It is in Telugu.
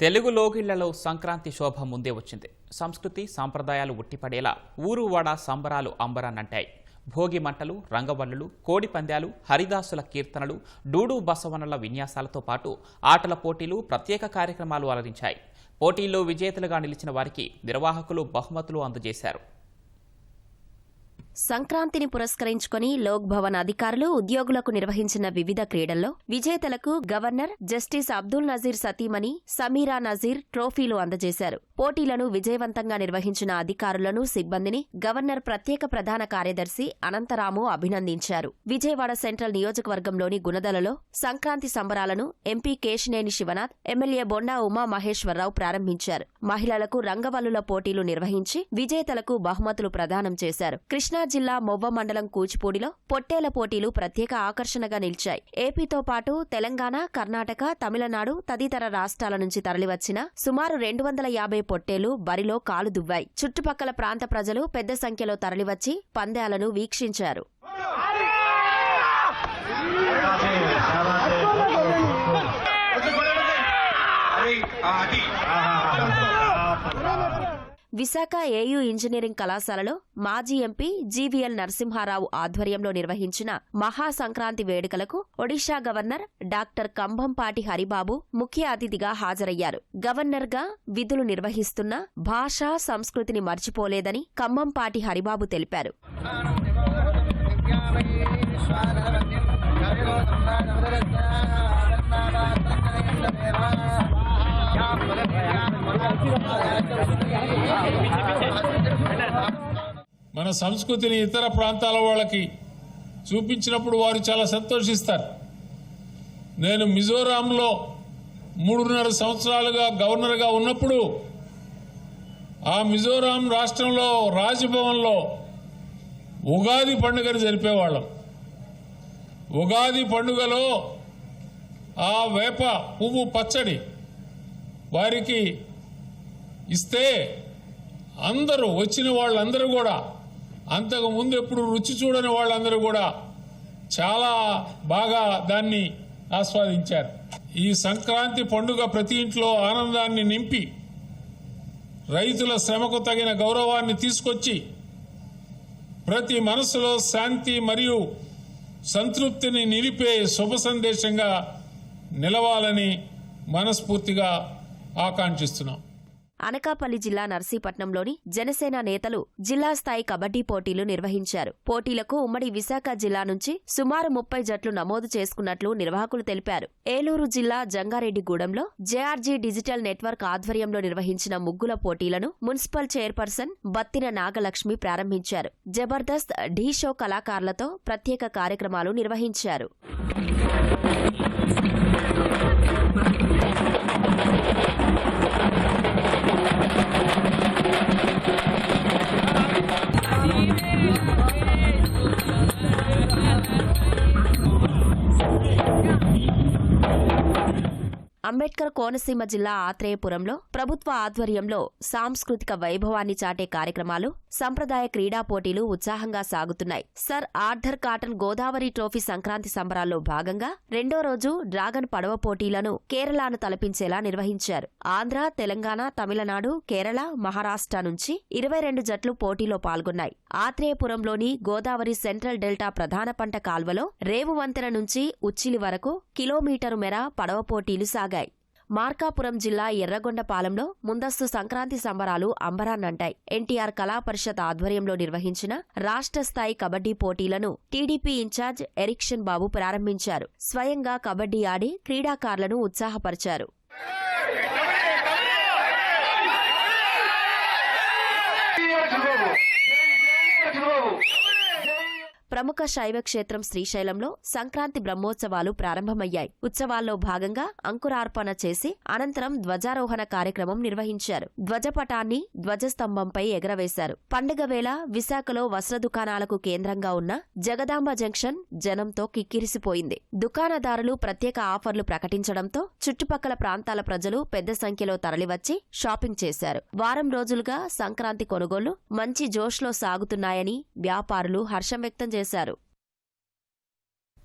తెలుగు లోగిళ్ళలో సంక్రాంతి శోభ ముందే వచ్చింది. సంస్కృతి సాంప్రదాయాలు ఉట్టిపడేలా ఊరు వాడ సంబరాలు అంబరాన్నంటాయి భోగి మంటలు రంగవల్లులు కోడి పందాలు హరిదాసుల కీర్తనలు డూడు బసవనల విన్యాసాలతో పాటు ఆటల పోటీలు ప్రత్యేక కార్యక్రమాలు అలరించాయి. పోటీల్లో విజేతలుగా నిలిచిన వారికి నిర్వాహకులు బహుమతులు అందజేశారు. సంక్రాంతిని పురస్కరించుకొని లోక్ భవన్ అధికారులు ఉద్యోగులకు నిర్వహించిన వివిధ క్రీడల్లో విజేతలకు గవర్నర్ జస్టిస్ అబ్దుల్ నజీర్ సతీమణి సమీరా నజీర్ ట్రోఫీలు అందజేశారు. పోటీలను విజయవంతంగా నిర్వహించిన అధికారులను సిబ్బందిని గవర్నర్ ప్రత్యేక ప్రధాన కార్యదర్శి అనంతరాము అభినందించారు. విజయవాడ సెంట్రల్ నియోజకవర్గంలోని గుణదలలో సంక్రాంతి సంబరాలను ఎంపీ కేశినేని శివనాథ్ ఎమ్మెల్యే బొండా ఉమా మహేశ్వరరావు ప్రారంభించారు. మహిళలకు రంగవల్లుల పోటీలు నిర్వహించి విజేతలకు బహుమతులు ప్రదానం చేశారు. కృష్ణా జిల్లా మొవ్వ మండలం కూచిపూడిలో పొట్టేల పోటీలు ప్రత్యేక ఆకర్షణగా నిలిచాయి. ఏపీతో పాటు తెలంగాణ కర్ణాటక తమిళనాడు తదితర రాష్ట్రాల నుంచి తరలివచ్చిన సుమారు రెండు వందల యాభై పొట్టేలు బరిలో కాలు దువ్వాయి. చుట్టుపక్కల ప్రాంత ప్రజలు పెద్ద సంఖ్యలో తరలివచ్చి పందాలను వీక్షించారు. విశాఖ ఏయూ ఇంజనీరింగ్ కళాశాలలో మాజీ ఎంపీ జీవీఎల్ నరసింహారావు ఆధ్వర్యంలో నిర్వహించిన మహా సంక్రాంతి వేడుకలకు ఒడిషా గవర్నర్ డాక్టర్ కంభంపాటి హరిబాబు ముఖ్య అతిథిగా హాజరయ్యారు. గవర్నర్గా విధులు నిర్వహిస్తున్న భాషా సంస్కృతిని మర్చిపోలేదని కంభంపాటి హరిబాబు తెలిపారు. మన సంస్కృతిని ఇతర ప్రాంతాల వాళ్ళకి చూపించినప్పుడు వారు చాలా సంతోషిస్తారు. నేను మిజోరాంలో మూడున్నర సంవత్సరాలుగా గవర్నర్గా ఉన్నప్పుడు ఆ మిజోరాం రాష్ట్రంలో రాజ్భవన్లో ఉగాది పండుగను జరిపేవాళ్ళం. ఉగాది పండుగలో ఆ వేప పువ్వు పచ్చడి వారికి ఇస్తే అందరూ వచ్చిన వాళ్ళందరూ కూడా అంతకు ముందు ఎప్పుడు రుచి చూడని వాళ్ళందరూ కూడా చాలా బాగా దాన్ని ఆస్వాదించారు. ఈ సంక్రాంతి పండుగ ప్రతి ఇంట్లో ఆనందాన్ని నింపి రైతుల శ్రమకు తగిన గౌరవాన్ని తీసుకొచ్చి ప్రతి మనసులో శాంతి మరియు సంతృప్తిని నిలిపే శుభ సందేశంగా నిలవాలని మనస్ఫూర్తిగా ఆకాంక్షిస్తున్నాం. అనకాపల్లి జిల్లా నర్సీపట్నంలోని జనసేన నేతలు జిల్లా స్థాయి కబడ్డీ పోటీలు నిర్వహించారు. పోటీలకు ఉమ్మడి విశాఖ జిల్లా నుంచి సుమారు ముప్పై జట్లు నమోదు చేసుకున్నట్లు నిర్వాహకులు తెలిపారు. ఏలూరు జిల్లా జంగారెడ్డిగూడెంలో జేఆర్జీ డిజిటల్ నెట్వర్క్ ఆధ్వర్యంలో నిర్వహించిన ముగ్గుల పోటీలను మున్సిపల్ చైర్పర్సన్ బత్తిన నాగలక్ష్మి ప్రారంభించారు. జబర్దస్త్ ఢీ షో కళాకారులతో ప్రత్యేక కార్యక్రమాలు నిర్వహించారు. అంబేద్కర్ కోనసీమ జిల్లా ఆత్రేయపురంలో ప్రభుత్వ ఆధ్వర్యంలో సాంస్కృతిక వైభవాన్ని చాటే కార్యక్రమాలు సంప్రదాయ క్రీడా పోటీలు ఉత్సాహంగా సాగుతున్నాయి. Sir Arthur Cotton Godavari trophy Sankranti సంబరాల్లో భాగంగా రెండో రోజు డ్రాగన్ పడవ పోటీలను కేరళను తలపించేలా నిర్వహించారు. ఆంధ్ర తెలంగాణ తమిళనాడు కేరళ మహారాష్ట్ర నుంచి ఇరవై రెండు జట్లు పోటీలో పాల్గొన్నాయి. ఆత్రేయపురంలోని గోదావరి సెంట్రల్ డెల్టా ప్రధాన పంట కాల్వలో రేవు వంతెన నుంచి ఉచ్చిలి వరకు కిలోమీటరు మేర పడవ పోటీలు సాగాయి మార్కాపురం జిల్లా ఎర్రగొండపాలెంలో ముందస్తు సంక్రాంతి సంబరాలు అంబరాన్నంటాయి ఎన్టీఆర్ కళా పరిషత్ ఆధ్వర్యంలో నిర్వహించిన రాష్ట్ర స్థాయి కబడ్డీ పోటీలను టీడీపీ ఇన్ఛార్జ్ ఎరిక్షన్ బాబు ప్రారంభించారు స్వయంగా కబడ్డీ ఆడి క్రీడాకారులను ఉత్సాహపరిచారు ప్రముఖ శైవ క్షేత్రం శ్రీశైలంలో సంక్రాంతి బ్రహ్మోత్సవాలు ప్రారంభమయ్యాయి. ఉత్సవాల్లో భాగంగా అంకురార్పణ చేసి అనంతరం ధ్వజారోహణ కార్యక్రమం నిర్వహించారు. ధ్వజపటాన్ని ధ్వజస్తంభంపై ఎగరవేశారు. పండుగ వేళ విశాఖలో వస్త్ర దుకాణాలకు కేంద్రంగా ఉన్న జగదాంబ జంక్షన్ జనంతో కిక్కిరిసిపోయింది. దుకాణదారులు ప్రత్యేక ఆఫర్లు ప్రకటించడంతో చుట్టుపక్కల ప్రాంతాల ప్రజలు పెద్ద సంఖ్యలో తరలివచ్చి షాపింగ్ చేశారు. వారం రోజులుగా సంక్రాంతి కొనుగోళ్ళు మంచి జోష్లో సాగుతున్నాయని వ్యాపారులు హర్షం వ్యక్తం చేశారు. conversaram.